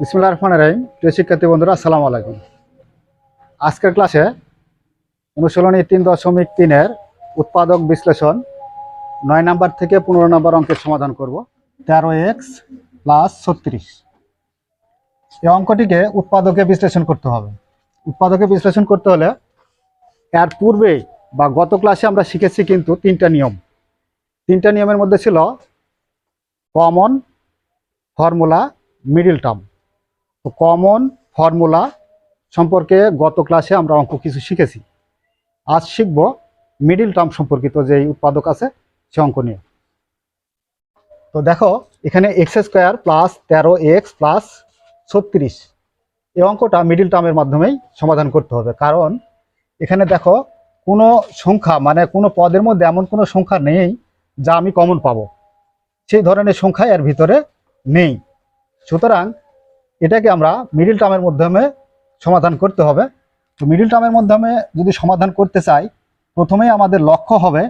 বিসমুল্লাহ রহমান রাহিম। প্রিয় শিক্ষার্থী বন্ধুরা, আসসালামু আলাইকুম। আজকের ক্লাসে অনুশীলনী তিন দশমিক তিনের উৎপাদক বিশ্লেষণ নয় নাম্বার থেকে পনেরো নাম্বার অঙ্কের সমাধান করব। তেরো এক্স প্লাস ছত্রিশ। এই অঙ্কটিকে উৎপাদকে বিশ্লেষণ করতে হবে। উৎপাদকে বিশ্লেষণ করতে হলে এর পূর্বে বা গত ক্লাসে আমরা শিখেছি কিন্তু তিনটা নিয়ম। তিনটা নিয়মের মধ্যে ছিল কমন ফর্মুলা মিডিল টার্ম তো কমন ফর্মুলা সম্পর্কে গত ক্লাসে আমরা অঙ্ক কিছু শিখেছি। আজ শিখব মিডিল টার্ম সম্পর্কিত যে উৎপাদক আছে সে অঙ্ক নিয়ে। তো দেখো, এখানে এক্স স্কোয়ার প্লাস তেরো এক্স প্লাস ছত্রিশ, এই অঙ্কটা মিডিল টার্মের মাধ্যমেই সমাধান করতে হবে। কারণ এখানে দেখো, কোনো সংখ্যা মানে কোনো পদের মধ্যে এমন কোনো সংখ্যা নেই যা আমি কমন পাবো। সেই ধরনের সংখ্যা এর ভিতরে নেই। সুতরাং এটাকে আমরা মিডিল টার্মের মাধ্যমে সমাধান করতে হবে। তো মিডিল টার্মের মাধ্যমে যদি সমাধান করতে চাই, প্রথমেই আমাদের লক্ষ্য হবে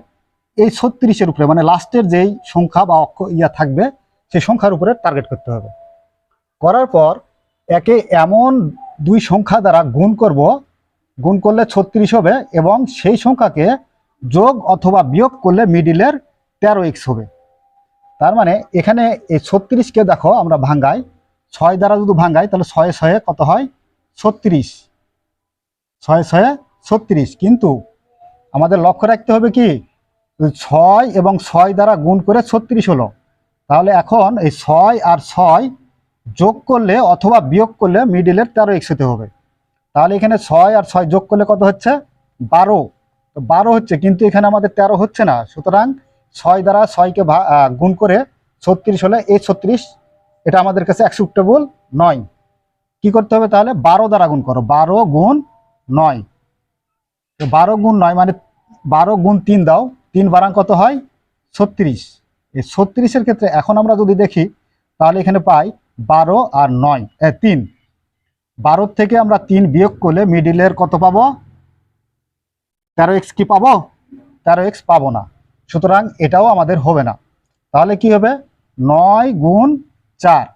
এই ছত্রিশের উপরে মানে লাস্টের যেই সংখ্যা বা অক্ষ ইয়া থাকবে, সেই সংখ্যার উপরে টার্গেট করতে হবে। করার পর একে এমন দুই সংখ্যা দ্বারা গুণ করব, গুণ করলে ছত্রিশ হবে এবং সেই সংখ্যাকে যোগ অথবা বিয়োগ করলে মিডিলের তেরো এক্স হবে। তার মানে এখানে এই ছত্রিশকে দেখো আমরা ভাঙ্গাই। ছয় দ্বারা যদি ভাঙ্গাই, তাহলে ছয়ে ছয়ে কত হয়? ছত্রিশ। ছয় ছয়ে ছত্রিশ। কিন্তু আমাদের লক্ষ্য রাখতে হবে কি? ছয় এবং ছয় দ্বারা গুণ করে ছত্রিশ হলো, তাহলে এখন এই ছয় আর ছয় যোগ করলে অথবা বিয়োগ করলে মিডিলের তেরো এক্স হতে হবে। তাহলে এখানে ছয় আর ছয় যোগ করলে কত হচ্ছে? বারো। বারো হচ্ছে, কিন্তু এখানে আমাদের তেরো হচ্ছে না। সুতরাং ছয় দ্বারা ছয়কে গুণ করে ছত্রিশ হলে এই ছত্রিশ এটা আমাদের কাছে অ্যাকসেপ্টেবল নয়। কি করতে হবে তাহলে? বারো দ্বারা গুণ করো। বারো গুণ নয়। তো বারো গুণ নয় মানে বারো গুণ তিন দাও। তিন বারাং কত হয়? ছত্রিশ। এই ছত্রিশের ক্ষেত্রে এখন আমরা যদি দেখি, তাহলে এখানে পাই বারো আর নয়। তিন। বারোর থেকে আমরা তিন বিয়োগ করলে মিডিলের কত পাবো? তেরো এক্স কি পাবো? তেরো এক্স পাবো না। সুতরাং এটাও আমাদের হবে না। তাহলে কি হবে? নয় গুণ চার।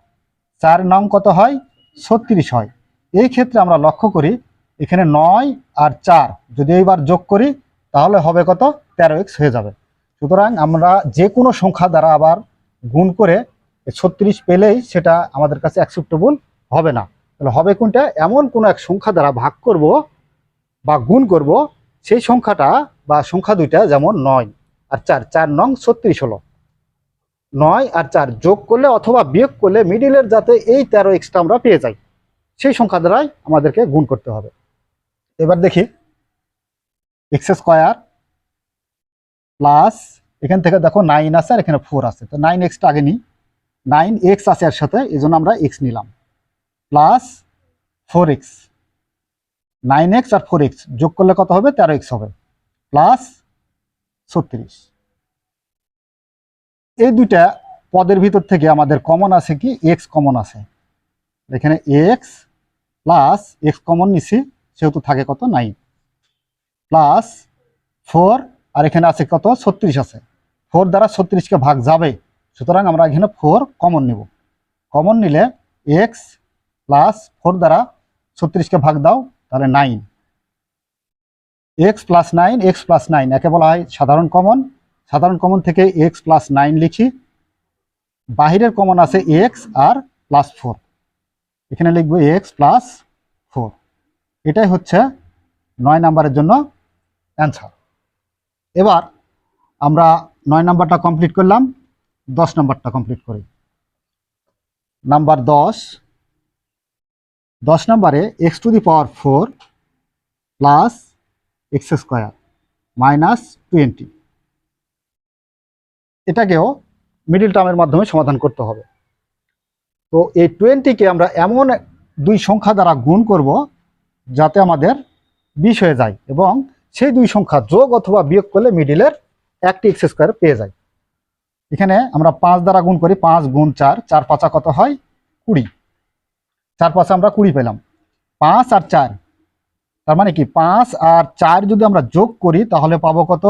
চার নং কত হয়? ছত্রিশ হয়। এই ক্ষেত্রে আমরা লক্ষ্য করি, এখানে নয় আর চার। যদি এইবার যোগ করি, তাহলে হবে কত? তেরো এক্স হয়ে যাবে। সুতরাং আমরা যে কোনো সংখ্যা দ্বারা আবার গুণ করে ছত্রিশ পেলেই সেটা আমাদের কাছে অ্যাকসেপ্টেবল হবে না। তাহলে হবে কোনটা? এমন কোনো এক সংখ্যা দ্বারা ভাগ করব বা গুণ করব, সেই সংখ্যাটা বা সংখ্যা দুইটা যেমন নয় আর চার। চার নং ছত্রিশ হলো। নয় আর চার যোগ করলে অথবা বিয়োগ করলে মিডিলের যাতে এই তেরো এক্সটা আমরা পেয়ে যাই। সেই সংখ্যা দ্বারাই আমাদেরকে গুণ করতে হবে। এবার দেখি এক্স স্কোয়ার প্লাস এখান থেকে দেখো নাইন আছে আর এখানে ফোর আছে। তো নাইন এক্সটা আগে নিই। নাইন এক্স আছে এর সাথে, এই জন্য আমরা এক্স নিলাম। Plus four x nine x আর ফোর এক্স যোগ করলে কত হবে? তেরো এক্স হবে। প্লাস ছত্রিশ। এই দুইটা পদের ভিতর থেকে আমাদের কমন আছে কি? এক্স কমন আছে। এখানে এক্স প্লাস এক্স কমন নিছি, সেহেতু থাকে কত? নাইন প্লাস ফোর আর এখানে আছে কত? ছত্রিশ আছে। ফোর দ্বারা ছত্রিশকে ভাগ যাবে। সুতরাং আমরা এখানে ফোর কমন নিব। কমন নিলে এক্স প্লাস ফোর দ্বারা ছত্রিশকে ভাগ দাও, তাহলে nine x plus nine x plus nine একে বলা হয় সাধারণ কমন সাধারণ কমন থেকে এক্স প্লাস নাইন লিখি। বাহিরের কমন আছে এক্স আর প্লাস ফোর এখানে লিখব এক্স প্লাস ফোর এটাই হচ্ছে নয় নাম্বারের জন্য অ্যান্সার এবার আমরা নয় নাম্বারটা কমপ্লিট করলাম, দশ নাম্বারটা কমপ্লিট করি। নাম্বার দশ। দশ নাম্বারে x to the power four plus x square minus twenty এটাকেও মিডিল টার্মের মাধ্যমে সমাধান করতে হবে। তো এই টোয়েন্টিকে আমরা এমন দুই সংখ্যা দ্বারা গুণ করব যাতে আমাদের বিশ হয়ে যায় এবং সেই দুই সংখ্যা যোগ অথবা বিয়োগ করলে মিডিলের একটি এক্স স্কোয়ার পেয়ে যায়। এখানে আমরা পাঁচ দ্বারা গুণ করি, পাঁচ গুণ চার চার পাঁচা কত হয়? কুড়ি। চার পাঁচা আমরা কুড়ি পেলাম। পাঁচ আর চার, তার মানে কি? পাঁচ আর চার যদি আমরা যোগ করি তাহলে পাবো কত?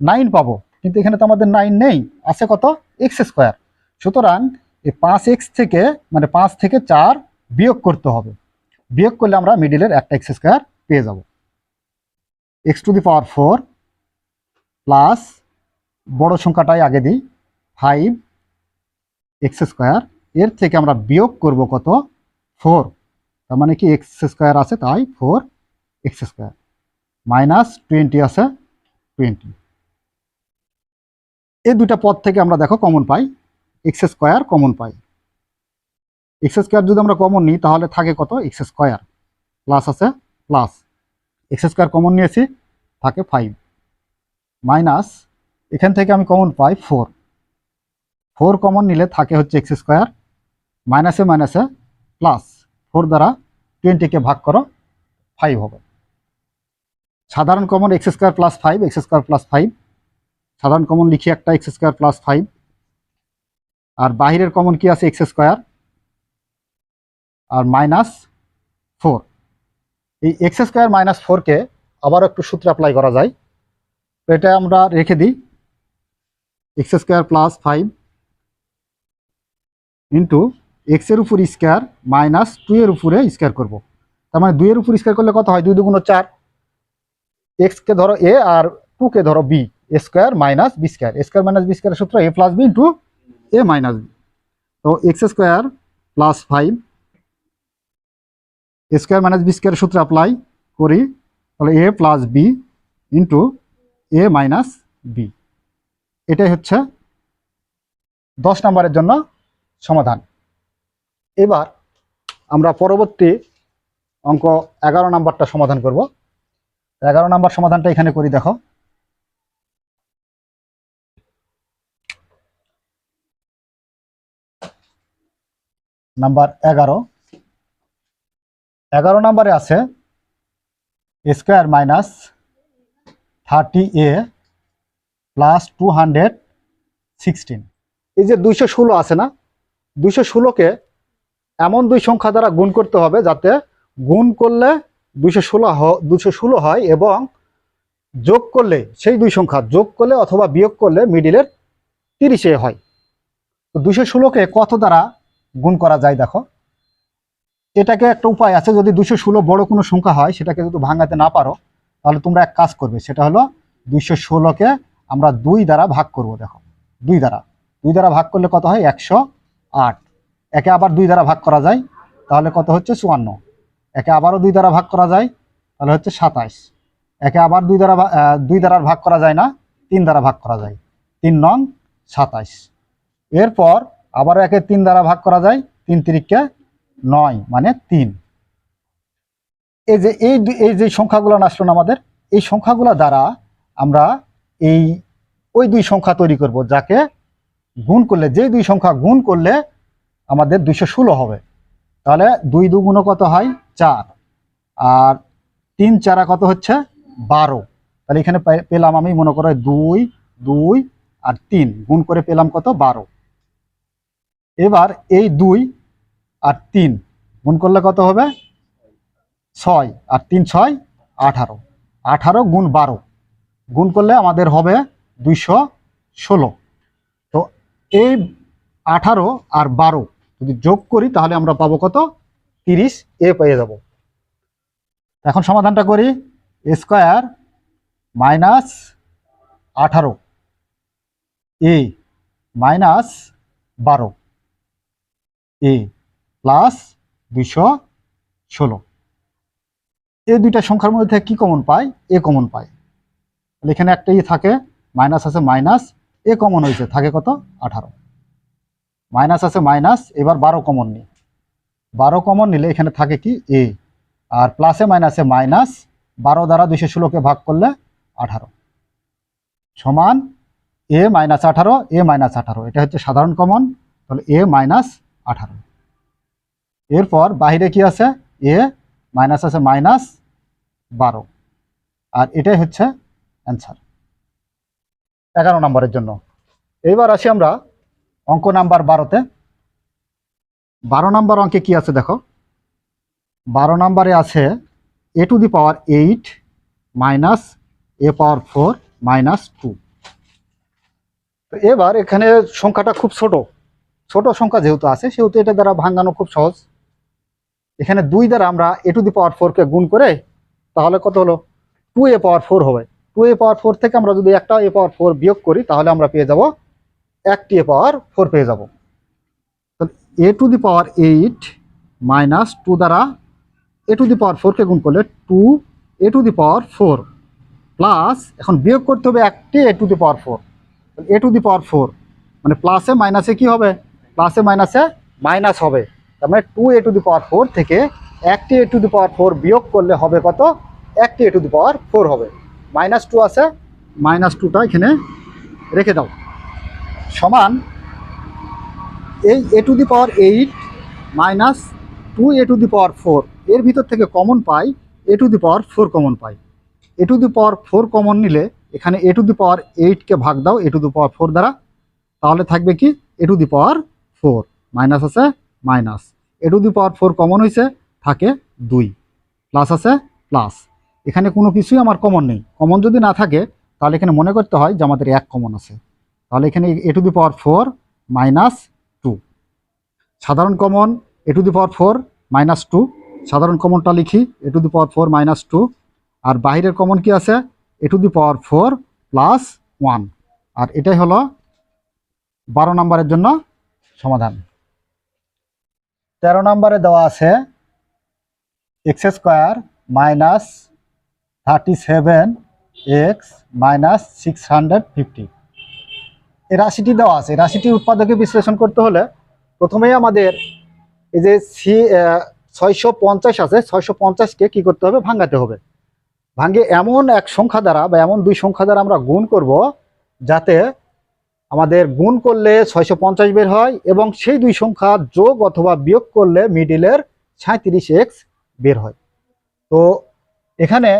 নাইন পাবো। কিন্তু এখানে তো আমাদের নাইন নেই, আছে কত? এক্স স্কোয়ার সুতরাং এই পাঁচ এক্স থেকে মানে পাঁচ থেকে চার বিয়োগ করতে হবে। বিয়োগ করলে আমরা মিডিলের একটা এক্স স্কোয়ার পেয়ে যাব। X to the power four plus বড় সংখ্যাটাই আগে দিই ফাইভ এক্স স্কোয়ার এর থেকে আমরা বিয়োগ করব কত? ফোর তার মানে কি এক্স স্কোয়ার আছে তাই four x square minus twenty আছে টোয়েন্টি এই দুটা পদ থেকে আমরা দেখো কমন পাই এক্স স্কোয়ার কমন পাই। এক্স স্কোয়ার যদি আমরা কমন নিই, তাহলে থাকে কত? এক্স স্কোয়ার প্লাস আছে প্লাস এক্স স্কোয়ার কমন নিয়েছি, থাকে ফাইভ মাইনাস এখান থেকে আমি কমন পাই ফোর ফোর কমন নিলে থাকে হচ্ছে এক্স স্কোয়ার মাইনাসে মাইনাসে প্লাস ফোর দ্বারা টোয়েন্টিকে ভাগ করো ফাইভ হবে। সাধারণ common x square plus five x square plus five সাধারণ কমন লিখি একটা এক্স স্কোয়ার প্লাস ফাইভ আর বাহিরের কমন কি আছে? এক্স স্কোয়ার আর মাইনাস ফোর এই এক্স স্কোয়ার মাইনাস ফোরকে আবার একটু সূত্র অ্যাপ্লাই করা যায়। তো এটা আমরা রেখে দিই। X square plus five into এক্সের উপর স্কোয়ার মাইনাস টু এর উপরে স্কোয়ার করব। তার মানে দুইয়ের উপর স্কোয়ার করলে কত হয়? দুই দুগুণ চার। এক্সকে ধরো এ আর টুকে ধরো b square minus b square. Square minus b স্কোয়ারের সূত্র a plus b into a minus b. তো x square plus five, square minus b স্কোয়ারের সূত্র অ্যাপ্লাই করি, তাহলে এ প্লাস বি ইন্টু এ মাইনাস বি। এটাই হচ্ছে দশ নম্বরের জন্য সমাধান। এবার আমরা পরবর্তী অঙ্ক এগারো নম্বরটা সমাধান করব। এগারো নম্বর সমাধানটা এখানে করি, দেখো। নাম্বার এগারো। এগারো নাম্বারে আছে square minus thirty a plus two hundred sixteen. এই যে দুইশো ষোলো আছে না, দুইশো ষোলোকে এমন দুই সংখ্যা দ্বারা গুণ করতে হবে যাতে গুণ করলে দুইশো ষোলো দুশো ষোলো হয় এবং যোগ করলে সেই দুই সংখ্যা, যোগ করলে অথবা বিয়োগ করলে মিডিলের তিরিশে হয়। তো দুইশো ষোলোকে কত দ্বারা গুণ করা যায়, দেখো। এটাকে একটা উপায় আছে, যদি দুশো ষোলো বড় কোনো সংখ্যা হয়, সেটাকে যদি ভাঙাতে না পারো, তাহলে তোমরা এক কাজ করবে, সেটা হলো দুইশো ষোলোকে আমরা দুই দ্বারা ভাগ করব, দেখো। দুই দ্বারা। দুই দ্বারা ভাগ করলে কত হয়? একশো আট। একে আবার দুই দ্বারা ভাগ করা যায়, তাহলে কত হচ্ছে? চুয়ান্ন। একে আবারও দুই দ্বারা ভাগ করা যায়, তাহলে হচ্ছে সাতাইশ। একে আবার দুই দ্বারা দুই দ্বারা ভাগ করা যায় না, তিন দ্বারা ভাগ করা যায়। তিন নং সাতাইশ। এরপর আবার একে তিন দ্বারা ভাগ করা যায়, তিন তিরিককে নয় মানে তিন। এই যে এই এই যে সংখ্যাগুলো আসলো না আমাদের, এই সংখ্যাগুলো দ্বারা আমরা এই, ওই দুই সংখ্যা তৈরি করব, যাকে গুণ করলে, যে দুই সংখ্যা গুণ করলে আমাদের দুইশো ষোলো হবে। তাহলে দুই দুগুণ কত হয়? চার। আর তিন চারা কত হচ্ছে? বারো। তাহলে এখানে পেলাম আমি, মনে করো দুই দুই আর তিন। গুণ করে পেলাম কত? বারো। এবার এই দুই আর তিন, গুণ করলে কত হবে? ছয় আর তিন ছয়, আঠারো। আঠারো গুণ বারো, গুণ করলে আমাদের হবে দুইশো ষোলো। তো এই আঠারো আর বারো যদি যোগ করি, তাহলে আমরা পাবো কত? তিরিশ, এ পেয়ে যাব। এখন সমাধানটা করি। স্কোয়ার মাইনাস আঠারো, এ মাইনাস বারো। এ প্লাস দুইশো ষোলো। এই দুইটা সংখ্যার মধ্যে কি কমন পায় এ কমন পায় তাহলে এখানে একটা ই থাকে মাইনাস আছে মাইনাস এ কমন হয়েছে, থাকে কত? আঠারো। মাইনাস আছে মাইনাস এবার বারো কমন নিই। বারো কমন নিলে এখানে থাকে কি? এ আর প্লাসে মাইনাসে মাইনাস বারো দ্বারা দুইশো ষোলোকে ভাগ করলে আঠারো। সমান এ মাইনাস আঠারো এ মাইনাস আঠারো। এটা হচ্ছে সাধারণ কমন তাহলে এ মাইনাস আঠারো। এরপর বাহিরে কি আছে? এ মাইনাস আছে মাইনাস বারো। আর এটাই হচ্ছে অ্যান্সার এগারো নম্বরের জন্য। এইবার আসি আমরা অঙ্ক নাম্বার বারোতে। বারো নাম্বার অঙ্কে কি আছে দেখো? বারো নাম্বারে আছে a to the power eight minus a power four minus two. তো এবার এখানে সংখ্যাটা খুব ছোট। ছোট সংখ্যা যেহেতু আছে, সেহেতু এটা দ্বারা ভাঙানো খুব সহজ। এখানে দুই দ্বারা আমরা এ টু দি পাওয়ার ফোরকে গুণ করে, তাহলে কত হলো? টু এ পাওয়ার ফোর হবে। টু এ পাওয়ার ফোর থেকে আমরা যদি একটা এ পাওয়ার ফোর বিয়োগ করি, তাহলে আমরা পেয়ে যাব একটি এ পাওয়ার ফোর পেয়ে যাব। A to the power eight minus two দ্বারা এ টু দি পাওয়ার ফোরকে গুণ করলে two a to the power four plus এখন বিয়োগ করতে হবে একটি a to the power four a to the power four মানে প্লাসে মাইনাসে কি হবে? প্লাসে মাইনাসে মাইনাস হবে তার মানে two a to the power four থেকে একটি এ টু দি পাওয়ার ফোর বিয়োগ করলে হবে কত একটি a to the power four হবে মাইনাস টু আছে মাইনাস টুটা এখানে রেখে দাও সমান এই a to the power eight minus two a to the power four এর ভিতর থেকে common pi a to the power four common pi a to the power four common নিলে এখানে এ টু দি পাওয়ার এইটকে ভাগ দাও এ টু দি পাওয়ার ফোর দ্বারা তাহলে থাকবে কি a to the power four. Minus আছে minus. A to the power four common হয়েছে থাকে দুই। প্লাস আছে প্লাস। এখানে কোনো কিছুই আমার কমন নেই। কমন যদি না থাকে, তাহলে এখানে মনে করতে হয় যে আমাদের এক কমন আছে। তাহলে এখানে a to the power four minus two. সাধারণ common a to the power four minus two. সাধারণ কমনটা লিখি, a to the power four minus two. আর বাইরের কমন কি আছে? A to the power four plus one. আর এটাই হলো বারো নম্বরের জন্য সমাধান। তেরো নম্বরে দেওয়া আছে x square minus thirty seven x minus six hundred fifty. এই রাশিটি দেওয়া আছে, এই রাশিটির উৎপাদকে বিশ্লেষণ করতে হলে প্রথমেই আমাদের এই যে সি ছয়শো পঞ্চাশ আছে, ছয়শো পঞ্চাশকে কী করতে হবে? ভাঙাতে হবে। ভাঙ্গে এমন এক সংখ্যা দ্বারা বা এমন দুই সংখ্যা দ্বারা আমরা গুণ করব যাতে আমাদের গুণ করলে ছয়শো পঞ্চাশ বের হয় এবং সেই দুই সংখ্যা যোগ অথবা বিয়োগ করলে মিডিলের সাঁত্রিশ এক্স বের হয়। তো এখানে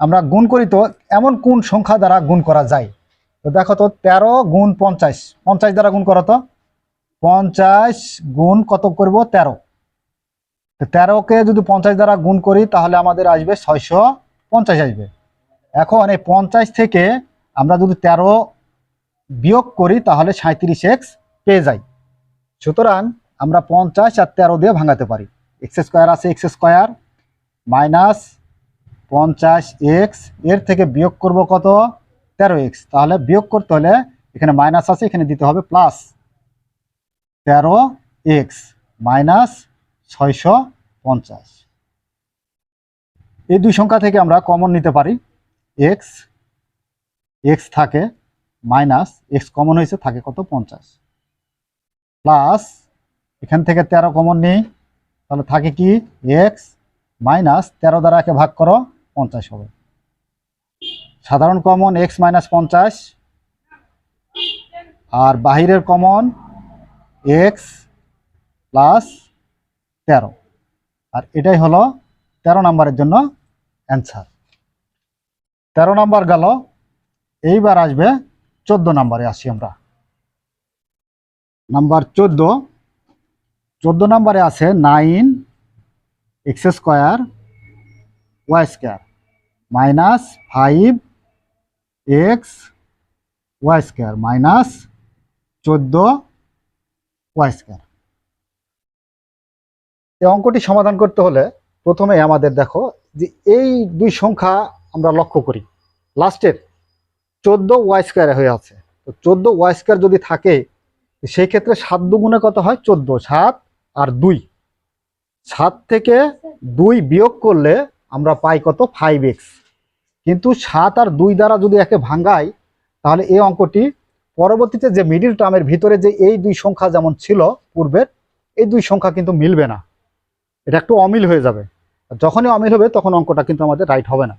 আমরা গুণ করি তো, এমন কোন সংখ্যা দ্বারা গুণ করা যায়? তো দেখো তো, তেরো গুণ পঞ্চাশ পঞ্চাশ দ্বারা গুণ করো তো, পঞ্চাশ গুণ কত করব? তেরো। তেরোকে যদি পঞ্চাশ দ্বারা গুণ করি, তাহলে আমাদের আসবে ছয়শো পঞ্চাশ আসবে। এখন এই পঞ্চাশ থেকে আমরা যদি তেরো বিয়োগ করি তাহলে সাঁত্রিশ এক্স পেয়ে যাই। সুতরাং আমরা পঞ্চাশ আর তেরো দিয়ে ভাঙাতে পারি। এক্স স্কোয়ার আছে এক্স স্কোয়ার মাইনাস পঞ্চাশ এক্স, এর থেকে বিয়োগ করব কত? তেরো এক্স। তাহলে বিয়োগ করতে হলে এখানে মাইনাস আছে, এখানে দিতে হবে প্লাস তেরো এক্স মাইনাস ছয়শো পঞ্চাশ। এই দুই সংখ্যা থেকে আমরা কমন নিতে পারি। এক্স এক্স থাকে মাইনাস এক্স কমন হয়েছে, থাকে কত? পঞ্চাশ। প্লাস এখান থেকে তেরো কমন নেই, তাহলে থাকে কি? এক্স মাইনাস তেরো দ্বারা একে ভাগ করো, পঞ্চাশ হবে। সাধারণ কমন এক্স মাইনাস পঞ্চাশ, আর বাহিরের কমন এক্স প্লাস তেরো। আর এটাই হলো তেরো নাম্বারের জন্য অ্যান্সার তেরো নাম্বার গেল, এইবার আসবে চোদ্দ নাম্বারে আসি আমরা। নাম্বার চোদ্দ। চোদ্দ নাম্বারে আছে nine x square y square minus five x y square minus চোদ্দ ওয়াই স্কোয়ার। এই অঙ্কটি সমাধান করতে হলে প্রথমে আমাদের দেখো যে এই দুই সংখ্যা আমরা লক্ষ্য করি। লাস্টের চোদ্দ ওয়াই স্কোয়ারে হয়ে আছে। তো চোদ্দ ওয়াই স্কোয়ার যদি থাকে, সেই ক্ষেত্রে সাত দুগুণে কত হয়? চোদ্দ, সাত আর দুই। সাত থেকে দুই বিয়োগ করলে আমরা পাই কত? ফাইভ এক্স কিন্তু সাত আর দুই দ্বারা যদি একে ভাঙ্গাই, তাহলে এই অঙ্কটি পরবর্তীতে যে মিডিল টার্মের ভিতরে যে এই দুই সংখ্যা যেমন ছিল পূর্বের, এই দুই সংখ্যা কিন্তু মিলবে না। এটা একটু অমিল হয়ে যাবে। যখনই অমিল হবে, তখন অঙ্কটা কিন্তু আমাদের রাইট হবে না।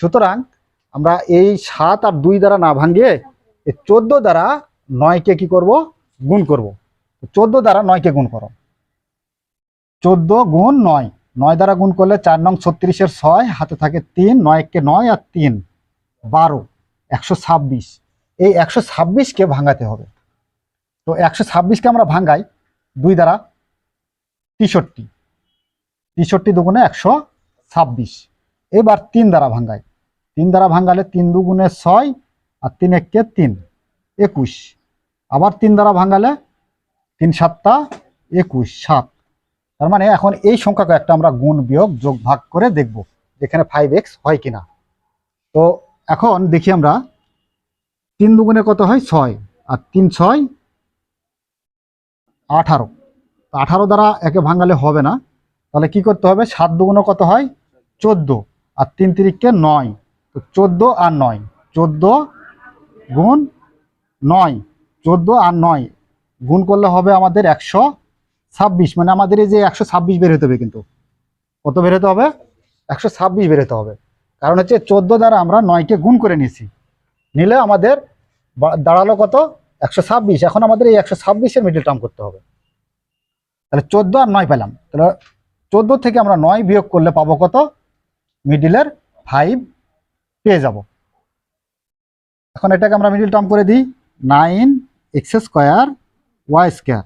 সুতরাং আমরা এই সাত আর দুই দ্বারা না ভাঙিয়ে এই চোদ্দ দ্বারা নয়কে কি করব? গুণ করব। চোদ্দ দ্বারা নয়কে গুণ করো। চোদ্দ গুণ নয়। নয় দ্বারা গুণ করলে চার নং ছত্রিশের ছয়, হাতে থাকে তিন, নয়কে নয় আর তিন, বারো, একশো ছাব্বিশ। এই একশো ছাব্বিশকে ভাঙাতে হবে। তো একশো ছাব্বিশকে আমরা ভাঙ্গাই দুই দ্বারা তেষট্টি। তেষট্টি দুগুণে একশো ছাব্বিশ। এবার তিন দ্বারা ভাঙ্গাই তিন দ্বারা ভাঙ্গালে তিন দুগুণে ছয় আর তিন এককে তিন, একুশ। আবার তিন দ্বারা ভাঙ্গালে তিন সাতটা, একুশ, সাত। তার মানে এখন এই সংখ্যাকে একটা আমরা গুণ বিয়োগ যোগ ভাগ করে দেখব যেখানে ফাইভ এক্স হয় কিনা। তো এখন দেখি আমরা, তিন দুগুণে কত হয়? ছয়। আর তিন ছয়, আঠারো। আঠারো দ্বারা একে ভাঙালে হবে না। তাহলে কি করতে হবে? সাত দুগুণে কত হয়? চোদ্দ। আর তিন তিরিককে নয়। তো চোদ্দ আর নয়, চোদ্দ গুণ নয়, চোদ্দ আর নয় গুণ করলে হবে আমাদের একশো ছাব্বিশ মানে আমাদের এই যে একশো ছাব্বিশ বের হতে হবে কিন্তু। কত বের হতে হবে? একশো ছাব্বিশ বের হতে হবে। কারণ হচ্ছে চোদ্দ দ্বারা আমরা নয়কে গুণ করে নিয়েছি। নিলে আমাদের দাঁড়াল কত? একশো ছাব্বিশ। এখন আমাদের এই একশো ছাব্বিশের মিডিল টার্ম করতে হবে। তাহলে চোদ্দ আর নয় পেলাম। তাহলে চোদ্দ থেকে আমরা নয় বিয়োগ করলে পাবো কত? মিডিলের ফাইভ পেয়ে যাব। এখন এটাকে আমরা মিডিল টার্ম করে দিই। Nine x square y square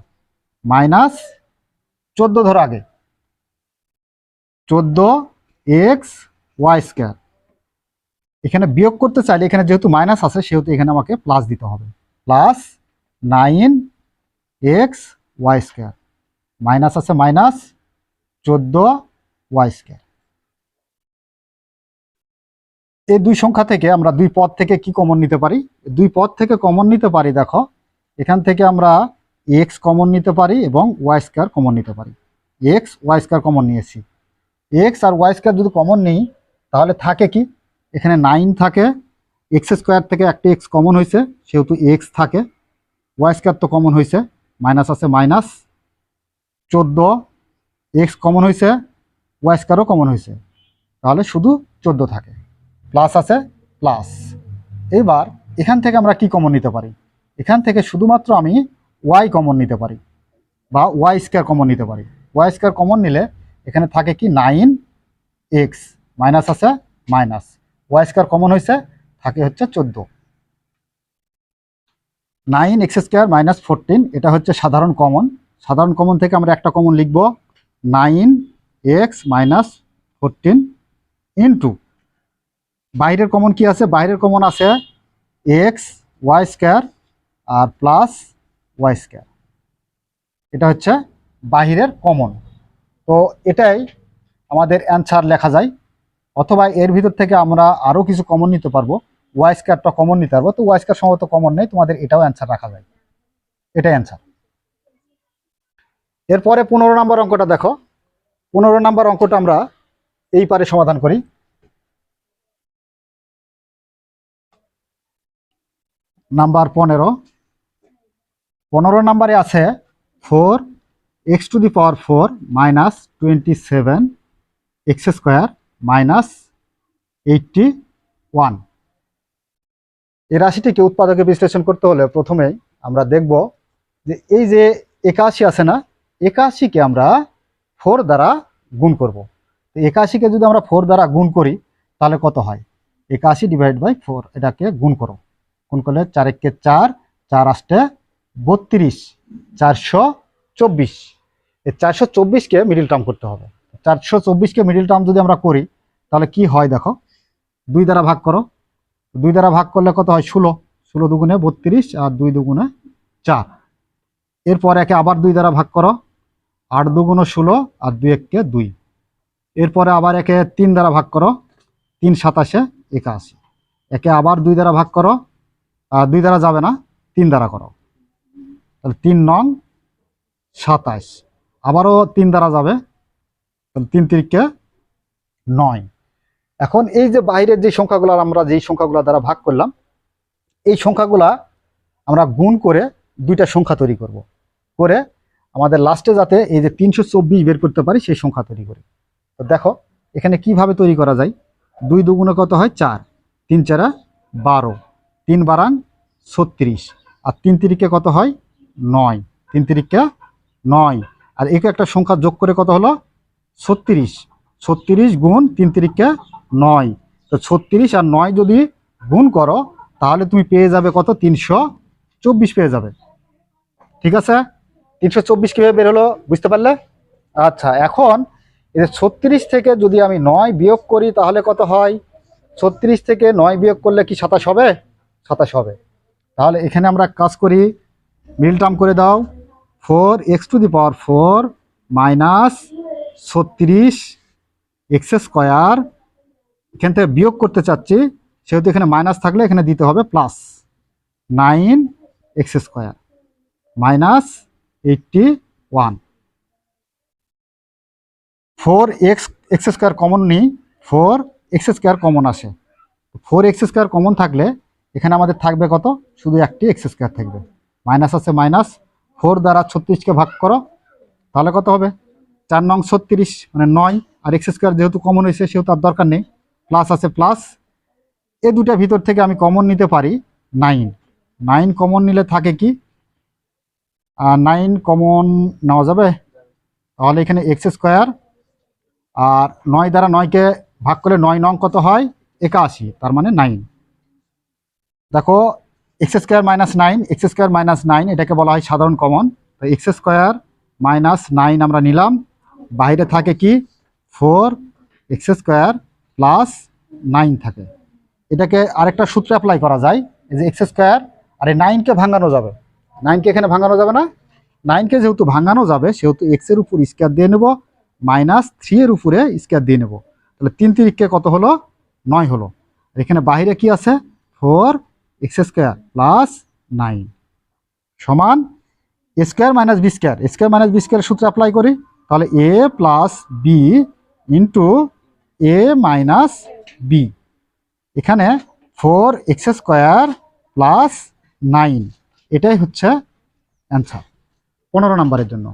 minus চোদ্দ ধরো আগে। চোদ্দ এক্স ওয়াই স্কোয়ার এখানে বিয়োগ করতে চাইলে এখানে যেহেতু মাইনাস আছে, সেহেতু এখানে আমাকে প্লাস দিতে হবে। Plus nine x y square minus আছে মাইনাস চোদ্দ ওয়াই স্কোয়ার এই দুই সংখ্যা থেকে আমরা দুই পদ থেকে কি কমন নিতে পারি? দুই পদ থেকে কমন নিতে পারি, দেখো। এখান থেকে আমরা এক্স কমন নিতে পারি এবং ওয়াই স্কোয়ার কমন নিতে পারি। এক্স ওয়াই স্কোয়ার কমন নিয়েছি। এক্স আর ওয়াই স্কোয়ার যদি কমন নিই, তাহলে থাকে কি? এখানে নাইন থাকে। এক্স স্কোয়ার থেকে একটা এক্স কমন হয়েছে, সেহেতু এক্স থাকে। ওয়াই স্কোয়ার তো কমন হয়েছে মাইনাস আছে মাইনাস চোদ্দ এক্স কমন হয়েছে ওয়াই স্কোয়ারও কমন হয়েছে। তাহলে শুধু চোদ্দ থাকে। প্লাস আছে প্লাস এবার এখান থেকে আমরা কি কমন নিতে পারি? এখান থেকে শুধুমাত্র আমি ওয়াই কমন নিতে পারি, বা ওয়াই স্কোয়ার কমন নিতে পারি। ওয়াই স্কোয়ার কমন নিলে এখানে থাকে কি নাইন এক্স মাইনাস আছে মাইনাস ওয়াই স্কোয়ার কমন হয়েছে, থাকে হচ্ছে চোদ্দ। Nine x square minus fourteen এটা হচ্ছে সাধারণ কমন সাধারণ কমন থেকে আমরা একটা কমন লিখব nine x minus fourteen into বাইরের কমন কি আছে? বাইরের কমন আছে এক্স ওয়াই স্কোয়ার আর প্লাস ওয়াই স্কোয়ার এটা হচ্ছে বাহিরের কমন তো এটাই আমাদের অ্যান্সার লেখা যায়। অথবা এর ভিতর থেকে আমরা আরও কিছু কমন নিতে পারব। ওয়াই স্কোয়ারটা কমন নিতে পারব। তো ওয়াই স্কোয়ার সম্ভবত কমন নেই। তোমাদের এটাও অ্যান্সার রাখা যায়। এটাই অ্যান্সার এরপরে পনেরো নম্বর অঙ্কটা দেখো। পনেরো নম্বর অঙ্কটা আমরা এই পারে সমাধান করি। নাম্বার পনেরো। পনেরো নাম্বারে আছে four, x to the power four minus twenty seven, x square minus eighty one. এই রাশিটিকে উৎপাদকে বিশ্লেষণ করতে হলে প্রথমেই আমরা দেখব যে এই যে একাশি আছে না, একাশিকে আমরা ফোর দ্বারা গুণ করব। তো একাশিকে যদি আমরা ফোর দ্বারা গুণ করি, তাহলে কত হয়? একাশি ডিভাইড বাই ফোর, এটাকে গুণ করো। গুণ করলে? চার একে চার চার আষ্টে বত্রিশ, চারশো চব্বিশ। এই চারশো চব্বিশকে মিডিল টার্ম করতে হবে। চারশো চব্বিশকে মিডিল টার্ম যদি আমরা করি, তাহলে কি হয় দেখো? দুই দ্বারা ভাগ করো। দুই দ্বারা ভাগ করলে কত হয়? ষোলো। ষোলো দুগুণে বত্রিশ আর দুই দুগুণে চার। এরপর একে আবার দুই দ্বারা ভাগ করো। আট দুগুণ ষোলো আর দুই এককে দুই। এরপরে আবার একে তিন দ্বারা ভাগ করো। তিন সাতাশে একাশি। একে আবার দুই দ্বারা ভাগ করো। দুই দ্বারা যাবে না, তিন দ্বারা করো। তাহলে তিন নং সাতাইশ। আবারও তিন দ্বারা যাবে, তাহলে তিন তিরিকে নয়। এখন এই যে বাইরের যে সংখ্যাগুলো আমরা যেই সংখ্যাগুলো দ্বারা ভাগ করলাম, এই সংখ্যাগুলা আমরা গুণ করে দুইটা সংখ্যা তৈরি করব। করে আমাদের লাস্টে যাতে এই যে তিনশো চব্বিশ বের করতে পারি, সেই সংখ্যা তৈরি করি। তো দেখো, এখানে কীভাবে তৈরি করা যায়? দুই দুগুণে কত হয়? চার। তিন চারা বারো। তিন বারাং ছত্রিশ। আর তিন তিরিকে কত হয়? নয়। তিন তিরিকে নয়। আর একে একটা সংখ্যা যোগ করে কত হলো? ছত্রিশ। ছত্রিশ গুণ তিন তিরিকে নয়। তো ছত্রিশ আর নয় যদি গুণ করো, তাহলে তুমি পেয়ে যাবে কত? তিনশো চব্বিশ পেয়ে যাবে। ঠিক আছে? তিনশো চব্বিশ কীভাবে বের হলো? বুঝতে পারলে? আচ্ছা এখন যে ছত্রিশ থেকে যদি আমি নয় বিয়োগ করি, তাহলে কত হয়? ছত্রিশ থেকে নয় বিয়োগ করলে কি সাতাশ হবে? সাতাশ হবে। তাহলে এখানে আমরা কাজ করি, মিল টার্ম করে দাও four x to the power four minus ছত্রিশ এক্স স্কোয়ার এখান থেকে বিয়োগ করতে চাচ্ছি, সেহেতু এখানে মাইনাস থাকলে এখানে দিতে হবে plus nine x square minus eighty one four x x square common নিই ফোর এক্স স্কোয়ার কমন আসে। ফোর এক্স স্কোয়ার কমন থাকলে এখানে আমাদের থাকবে কত? শুধু একটি এক্স স্কোয়ার থাকবে। মাইনাস আছে মাইনাস ফোর দ্বারা ছত্রিশকে ভাগ করো, তাহলে কত হবে? চার নং ছত্রিশ মানে নয়। আর এক্স স্কোয়ার যেহেতু কমন হয়েছে, সেহেতু আর দরকার নেই। প্লাস আছে প্লাস এ দুটা ভিতর থেকে আমি কমন নিতে পারি নাইন নাইন কমন নিলে থাকে কি? নাইন কমন নেওয়া যাবে? তাহলে এখানে এক্স স্কোয়ার আর নয় দ্বারা নয়কে ভাগ করলে নয় নং কত হয়? একাশি, তার মানে নাইন দেখো x square minus nine x square minus nine এটাকে বলা হয় সাধারণ কমন তো এক্স স্কোয়ার মাইনাস নাইন আমরা নিলাম। বাইরে থাকে কি? Four x square plus nine থাকে। এটাকে আরেকটা সূত্রে অ্যাপ্লাই করা যায়। এই যে এক্স স্কোয়ার আর এই নাইনকে ভাঙানো যাবে। নাইনকে এখানে ভাঙানো যাবে না। নাইনকে যেহেতু ভাঙানো যাবে, সেহেতু এক্সের উপর স্কোয়ার দিয়ে নেব মাইনাস থ্রি এর উপরে স্কোয়ার দিয়ে নেব। তাহলে তিন তিরিককে কত হলো? নয় হলো। আর এখানে বাইরে কি আছে? Four x square plus nine সমান square minus b square. Square minus b square সূত্র অ্যাপ্লাই করি, তাহলে a plus b into a minus b. এখানে four x square plus nine, এটাই হচ্ছে অ্যান্সার। পনেরো নম্বরের জন্য।